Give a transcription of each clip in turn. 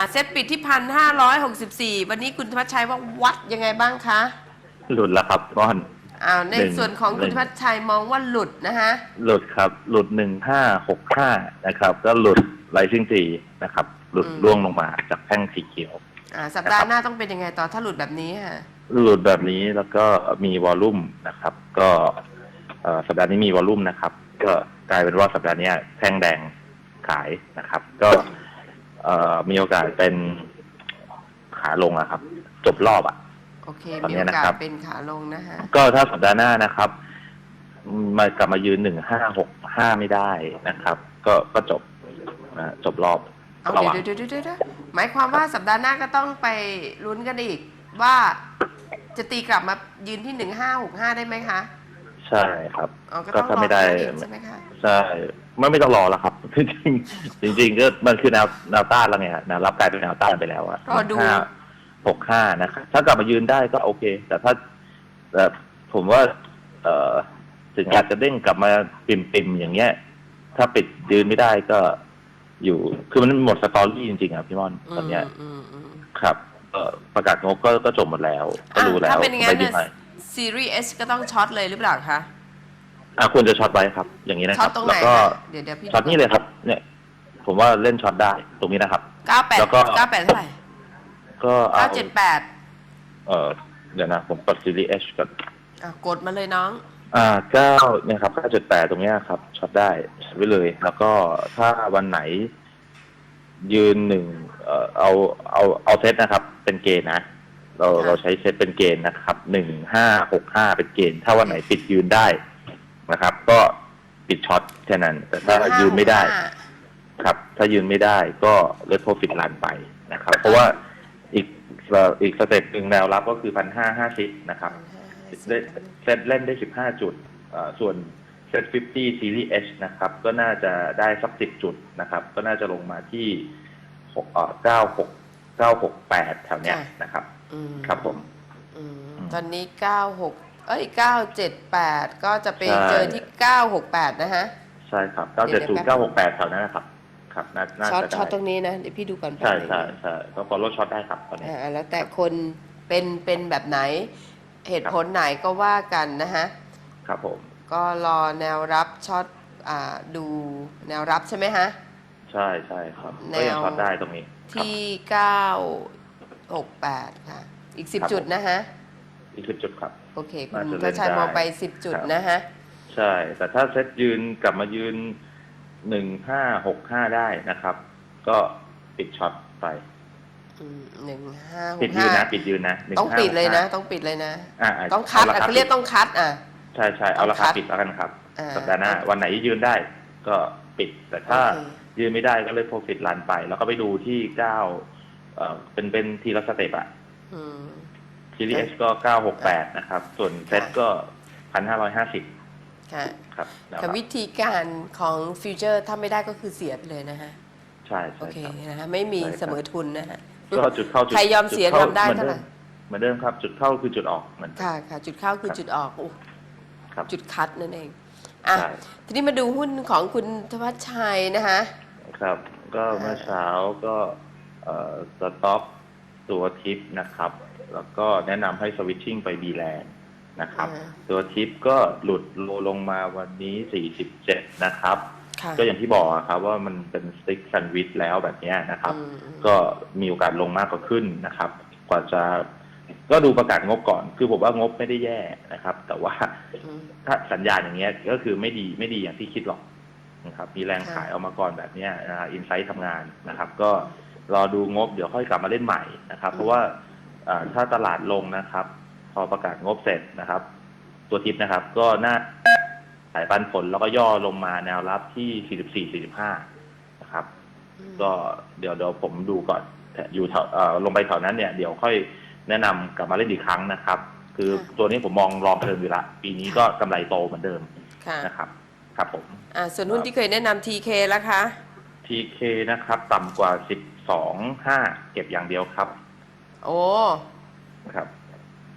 อะเซ็ตปิดที่พันห้าร้อยหกสิบสี่วันนี้คุณธวัชชัยว่าวัดยังไงบ้างคะหลุดแล้วครับก้อนอ้าวในหนึ่งส่วนของหนึ่คุณง ธวัชชัยมองว่าหลุดนะคะ หลุดครับ หลุดหนึ่งห้าหกห้านะครับ ก็หลุดไลซิ่งทีนะครับ หลุดร่วงลงมาจากแท่งสีเขียว อ่าสัปดาห์หน้าต้องเป็นยังไงต่อถ้าหลุดแบบนี้ค่ะ หลุดแบบนี้แล้วก็มีวอลลุ่มนะครับ ก็เอ่อสัปดาห์นี้มีวอลลุ่มนะครับ ก็กลายเป็นว่าสัปดาห์นี้แท่งแดงขายนะครับ ก็เอ่อ มีโอกาสเป็นขาลงอะครับ จบรอบอะ โอเค ตอนมีนี้โอนะกาครัสบ เป็นขาลงนะคะก็ถ้าสัปดาห์หน้านะครับ มากลับมายืนหนึ่งห้าหกห้าไม่ได้นะครับ ก็ก็จบนะจบรอบเอาระหว่างเดี๋ยวเดี๋ยวเดี๋ยวเดี๋ยวหมายความว่าสัปดาห์หน้าก็ต้องไปลุ้นกันอีก ว่าจะตีกลับมายืนที่หนึ่งห้าหกห้าได้ไหมคะใช่ครับ อ๋อก็ก็ต้องถ้ารอไม่ได้อีกใช่ไหมคะ ใช่ ไม่ไม่ต้องรอแล้วครับ จริงๆจริงๆก็มันคือแนวแนวต้านแล้วไงฮะแนวรับกลายเป็นแนวต้านไปแล้วอะรอดูห้าหกห้านะครับถ้ากลับมายืนได้ก็โอเค แต่ถ้าแต่ผมว่า เอ่อถึงอาจจะเด้งกลับมาปิมปิมๆอย่างเงี้ย ถ้าปิดยืนไม่ได้ก็อยู่ คือมันหมดสตอรี่จริงๆอะพี่มอนตอนเนี้ยอืมอืมครับเอ่อประกาศงบก็ก็จบหมดแล้ว ก็รู้อะแล้วถ้าเป็นอย่างนั้นไม่ดีเนี่ยไหมซีรีส์เอสก็ต้องช็อตเลยหรือเปล่าคะ อะควรจะช็อตไว้ครับ อย่างนี้นะคช็อรัตบ ตรงไหนแล้วก็คะเดี๋ยวเดี๋ยวพี่ช็อตนี่เลยครับ เนี่ย ผมว่าเล่นช็อตได้ตรงนี้นะครับ เก้าแปดแล้วก็ เก้าแปดเท่าไหร่ก็เอาเก้าเจ็ดแปดเออเดี๋ยวนะผมกดซีรีส์ H ก่อนอะกดมาเลยน้อง อ่าเก้าเนี่ยครับเก้าจุดแปดตรงเนี้ยครับช็อตได้ช็อตไว้เลย แล้วก็ถ้าวันไหน ยืนหนึ่งเอ่อเอาเอาเอาเซตนะครับ เป็นเกณฑ์นะ เราค่ะ เราใช้เซตเป็นเกณฑ์นะครับหนึ่งห้าหกห้าเป็นเกณฑ์ถ้าวันไหนปิดยืนได้ นะครับ ก็ปิดช็อตแค่นั้น แต่ถ้ายืนไม่ได้ห้าครับ ถ้ายืนไม่ได้ก็เลทโปรฟิตลันไปนะครับ เพราะว่าอีกเอ่ออีกสเต็ปหนึ่งแนวรับก็คือพันห้าห้าสิบนะครับเซตเซตเล่นได้15จุดเอ่อส่วนเซต50 Series H นะครับ ก็น่าจะได้สัก10จุดนะครับ ก็น่าจะลงมาที่หกเอ่อ96 968แถวเนี้ยค่ะนะครับอืมครับผมอืมอืมตอนนี้เก้าหก เอ้ยเก้าเจ็ดแปดก็จะไปใช่ เจอที่เก้าหกแปดนะฮะ ใช่ครับเดี๋ยว970แป๊บ968แถวนั้นนะครับ ครับน่าน่าช็อตจะได้ช็อตตรงนี้นะ เดี๋ยวพี่ดูก่อนใช่แป๊บนึงใช่ใช่ก็ follow shot ได้ครับตอนนี้ อ่าแล้วแต่คนเป็นเป็นแบบไหน เหตุผลไหนก็ว่ากันนะฮะ ครับผม ก็รอแนวรับช็อตอ่าดูแนวรับใช่ไหมฮะ ใช่ใช่ครับ แนว ก็ยังช็อตได้ตรงนี้ครับ ที่เก้าหกแปดค่ะ อีกสิบครับจุดนะฮะ อีก10จุดครับ โอเคน่าคุจะณเล่ทันชชัยได้มองไปสิบจุดครับนะฮะ ใช่ แต่ถ้าเซตยืนกลับมายืน1565ได้นะครับ ก็ปิดช็อตไป อืมหนึ่งห้าหปิดกยืห้านนะ ปิดยืนนะต้องปิดเลยนะ1565ต้องปิดเลยนะ อ่าต้องคัดาราอะคาเขาเรียกปิดต้องคัดอะ ใช่ใช่เอาราต้องคัคาดปิดแล้วกันครับ อ่าสัปดาห์หน้าโอเควันไหนยืนได้ก็ปิด แต่ถ้าโอเค ยืนไม่ได้ก็เลยโปรฟิตรันไป แล้วก็ไปดูที่เก้าเอ่อเป็นเป็นทีละสเต็ปอะ อืม ทีรีเอสก็เก้าหกแปดนะครับ ส่วนเซตก็พันห้าร้อยห้าสิบค่ะครับนะคแต่รับวิธีการของฟิวเจอร์ถ้าไม่ได้ก็คือเสียไปเลยนะฮะ ใช่โอใช่เคครับ นะฮะไม่มีใช่ครับ เสมอทุนนะฮะ ก็จุดเข้าจุดใครยอมเสียจุดยอมได้หมือนเท่าไหร่ เหมือนเดิมครับ จุดเข้าคือจุดออกเหมือนค่ะค่ะ จุดเข้าคือครับจุดออกโอ้ครับจุดคัดนั่นเองอะใช่ทีนี้มาดูหุ้นของคุณธวัชชัยนะคะ ครับ ก็เมื่อเช้าก็เอ่อสต็อป ตัวทิปนะครับ แล้วก็แนะนำให้สวิตชิ่งไปบีแลนด์นะครับ อ่า ตัวทิปก็หลุดโลลงมาวันนี้ 47 นะครับ ค่ะก็อย่างที่บอกอะครับว่ามันเป็นสติ๊กแซนด์วิชแล้วแบบเนี้ยนะครับ อืมอืมก็มีโอกาสลงมากกว่าขึ้นนะครับ กว่าจะก็ดูประกาศงบก่อน คือผมว่างบไม่ได้แย่นะครับ แต่ว่าอืม ถ้าสัญญาณอย่างเงี้ยก็คือไม่ดีไม่ดีอย่างที่คิดหรอกนะครับ มีแรงค่ะ ขายออกมาก่อนแบบเนี้ยอินไซต์ทำงานนะครับ ก็ รอดูงบเดี๋ยวค่อยกลับมาเล่นใหม่นะครับ เพราะว่าอ่าถ้าตลาดลงนะครับ พอประกาศงบเสร็จนะครับ ตัวทิปนะครับ ก็น่าขายปันผลแล้วก็ย่อลงมาแนวรับที่ 44 45 นะครับอืมก็เดี๋ยวเดี๋ยวผมดูก่อนแต่อยู่แถวเอ่อลงไปแถวนั้นเนี่ยเดี๋ยวค่อยแนะนำกลับมาเล่นอีกครั้งนะครับ คือค่ะตัวนี้ผมมองลองเทอมอยู่ละ ปีนี้ก็กำไรโตเหมือนเดิมค่ะนะครับ ครับผม อ่า ส่วนหุ้นที่เคยแนะนำ TK แล้วคะ TK นะครับ ต่ำกว่า 12 5เก็บอย่างเดียวครับ โอ้ครับ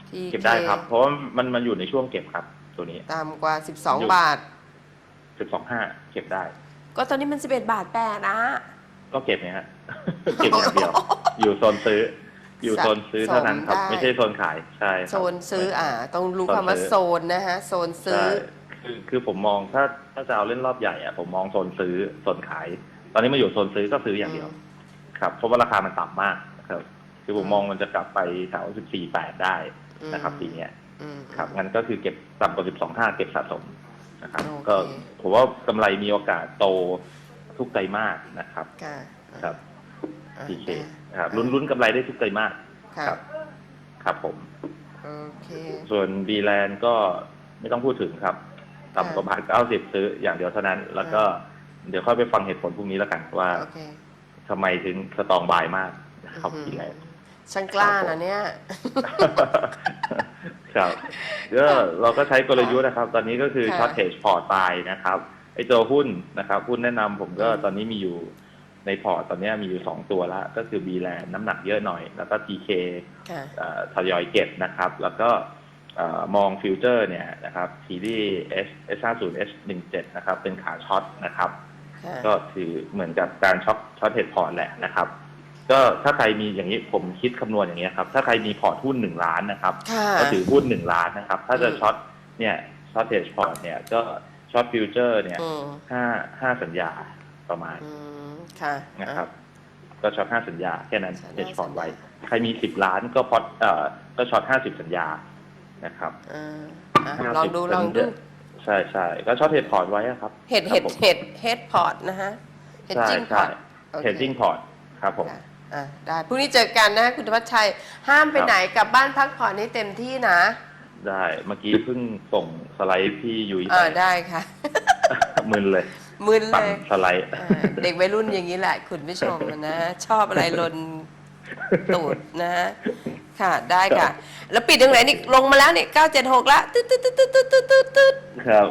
TK เก็บได้ครับ เพราะว่ามันมันอยู่ในช่วงเก็บครับ ตัวนี้ ต่ำกว่า อยู่ 12 บาท12 5เก็บได้ ก็ตอนนี้มัน 11 บาทแปดนะก็เก็บเนี่ยฮะ เก็บอย่างเดียว อยู่โซนซื้อ อยู่โซนซื้อเท่านั้นครับโซนได้ไม่ใช่โซนขายใช่ครับ โซนซื้ออ่า ต้องรู้โซนคำว่าซื้อ โซนนะฮะ โซนซื้อ ใช่คือคือผมมองถ้าถ้าจะเอาเล่นรอบใหญ่อะผมมองโซนซื้อโซนขาย ตอนนี้มาอยู่โซนซื้อก็ซื้ออย่างเดียว ครับเพราะว่าราคามันต่ำมากนะครับคือผมมองมันจะกลับไปแถว14 8 ได้นะครับอืมปีเนี้ยอืมครับงั้นก็คือเก็บต่ำกว่า 12 5เก็บสะสมนะครับโอเคก็ผมว่ากำไรมีโอกาสโตทุกไตรมาสนะครับค่ะครับอ่า PK ได้นะครับลุ้นลุ้นกำไรได้ทุกไตรมาสค่ะครับ ครับผมโอเคส่วนบีแลนก็ไม่ต้องพูดถึงครับต่ำกว่าบาทเก้าสิบซื้ออย่างเดียวเท่านั้น แล้วก็เดี๋ยวค่อยไปฟังเหตุผลพรุ่งนี้แล้วกันว่าโอเค ทำไมถึงสตรองบายมากนะครับอือหือบีแลนช่างกล้านะเนี่ย ครับก็เราก็ใช้กลยุทธ์นะครับ ตอนนี้ก็คือค่ะช็อตเท e พอร์ตตายนะครับ ไอ้ตัวหุ้นนะครับ หุ้นแนะนำผมก็อืมตอนนี้มีอยู่ในพอร์ตตอนนี้มีอยู่สองตัวละ ก็คือ b ีแลนน้ำหนักเยอะหน่อย แล้วก็ TK ค่ะเอ่อทยอยเก็บนะครับ แล้วก็เอ่อมองฟิวเจอร์เนี่ยนะครับซีรีส์ S S50 S17 นะครับ เป็นขาช็อตนะครับค่ะ ก็ถือเหมือนกับการช็อตช็อตเทรดพอร์ตแหละนะครับ ก็ถ้าใครมีอย่างนี้ผมคิดคำนวณอย่างนี้ยครับ ถ้าใครมีพอร์ตหุ้นหนึ่งล้านนะครับค่ะก็ถือหุ้นหนึ่งล้านนะครับ ถ้าจะอืมช็อตเนี่ยช็อตเทรดพอร์ตเนี่ยก็ช็อตฟิวเจอร์เนี่ยอืมห้าห้าสัญญาประมาณอืมค่ะนะครับ ก็ช็อตห้าสัญญาแค่นั้นช็อตเทรดพอร์ตห้าสัญญาไว้ ใครมีสิบล้านก็พอตเอ่อก็ช็อตห้าสิบสัญญานะครับอ่าอะลองดูลองดู ใช่ใช่ก็ช็อตเทรดพอร์ตไว้อะครับเห็ดเห็ดครับผมเห็ดเฮดพอร์ตนะฮะเห็ดใช่จิ้งพใช่อร์ตโอเคเทรดดิ้งพอร์ตครับผมค่ะอะได้พรุ่งนี้เจอกันนะคุณธวัชชัย ห้ามไปครับไหนกลับบ้านพักผ่อนให้เต็มที่นะ ได้เมื่อกี้เพิ่งส่งสไลด์พี่ยุ้ยอ่าไปได้ค่ะมึนเลยมึนปั่เลนยสไลด์อ่าเด็กวัยรุ่นอย่างนี้แหละ คุณผู้ชมนะ ชอบอะไรลนตูดนะฮะ ค่ะ ได้ครัค่ะบแล้วปิดตรงไหนนี่ลงมาแล้วนี่976ละตึ๊ดตึ๊ดตึ๊ดตึ๊ดตึ๊ดตึ๊ดตึ๊ดตึ๊ดครับ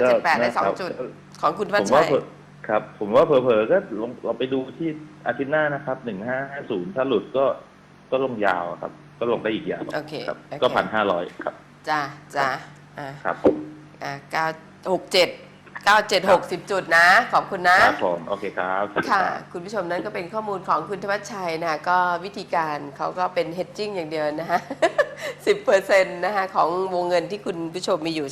ก็978ได้สองนะครับจุด ของคุณธผวัชมชัว่ายเผลอครับ ผมว่าเผลอๆก็ลงเราไปดูที่อาทิตย์หน้านะครับหนึ่งห้าห้าศูนย์ถ้าหลุดก็ก็ลงยาวครับ ก็ลงได้อีกยาวโอเคครับ โอเค ก็พันห้าร้อยครับ จ้าจ้าอ่าครับผม อ่า967 9760จุด นะ ขอบคุณนะ ครับผม โอเคครับสวัสดีค่ะ รับ คุณผู้ชมนั้นก็เป็นข้อมูลของคุณธวัชชัยนะคะก็วิธีการเขาก็เป็น hedging อย่างเดียวนะคะ10%นะคะของวงเงินที่คุณผู้ชมมีอยู่